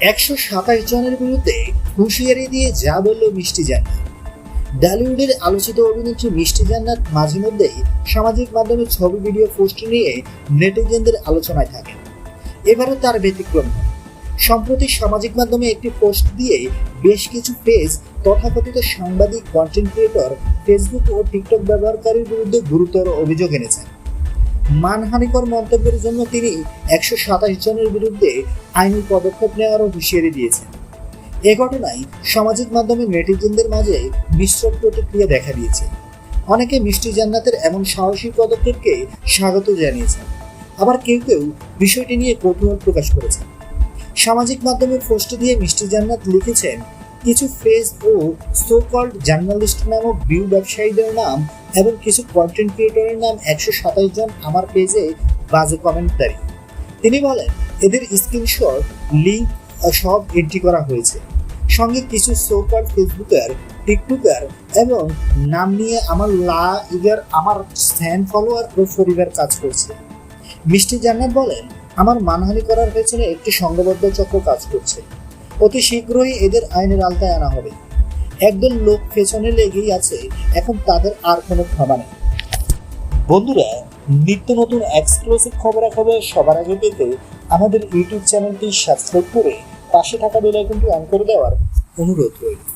একশো সাতাশ জনের বিরুদ্ধে হুঁশিয়ারি দিয়ে যা বলল মিষ্টি জান্নাত। ডালিউডের আলোচিত অভিনেত্রী মিষ্টি জান্নাত মাঝে মধ্যেই সামাজিক মাধ্যমে ছবি, ভিডিও, পোস্ট নিয়ে নেটিজেনদের আলোচনায় থাকেন। এবারও তার ব্যতিক্রম সম্প্রতি সামাজিক মাধ্যমে একটি পোস্ট দিয়ে বেশ কিছু পেজ তথাকথিত সাংবাদিক কন্টেন্ট ক্রিয়েটর ফেসবুক ও টিকটক ব্যবহারকারীর বিরুদ্ধে গুরুতর অভিযোগ এনেছেন। মানহানিকর মন্তব্যের জন্য তিনি একশো সাতাশ জনের বিরুদ্ধে আইনি পদক্ষেপ নেওয়ারও হুঁশিয়ারি দিয়েছেন। এ ঘটনায় সামাজিক মাধ্যমে নেটিজেনদের মাঝে মিশ্র প্রতিক্রিয়া দেখা দিয়েছে। অনেকে মিষ্টি জান্নাতের এমন সাহসী পদক্ষেপকে স্বাগত জানিয়েছেন। আবার কেউ কেউ বিষয়টি নিয়ে কৌতূহল প্রকাশ করেছেন। সামাজিক মাধ্যমে পোস্ট দিয়ে মিষ্টি জান্নাত লিখেছেন কিছু ফেস ও সো কল্ড জার্নালিস্ট নামক ভিউ ব্যবসায়ীদের নাম এবং কিছু কন্টেন্ট ক্রিয়েটরের নাম একশো সাতাশ জন আমার পেজে বাজে কমেন্টারি তিনি বলেন, এদের স্ক্রিনশট লিঙ্ক সব এন্ট্রি করা হয়েছে। সঙ্গে কিছু সো কল্ড ফেসবুকার টিকটকার এবং নাম নিয়ে আমার লা ইগার আমার ফ্যান ফলোয়ার ও পরিবার কাজ করছে। মিষ্টি জান্নাত বলেন, আমার মানহানি করার পেছনে একটি সংঘবদ্ধ চক্র কাজ করছে। অতি শীঘ্রই এদের আইনের আলতায় আনা হবে। একদল লোক পেছনে লেগেই আছে, এখন তাদের আর কোনো ক্ষমা নেই। বন্ধুরা, নিত্য নতুন এক্সক্লুসিভ খবরাখবর সবার আগে পেতে আমাদের ইউটিউব চ্যানেলটি সাবস্ক্রাইব করে পাশে থাকা বেল আইকনটি অন করে দেওয়ার অনুরোধ রইল।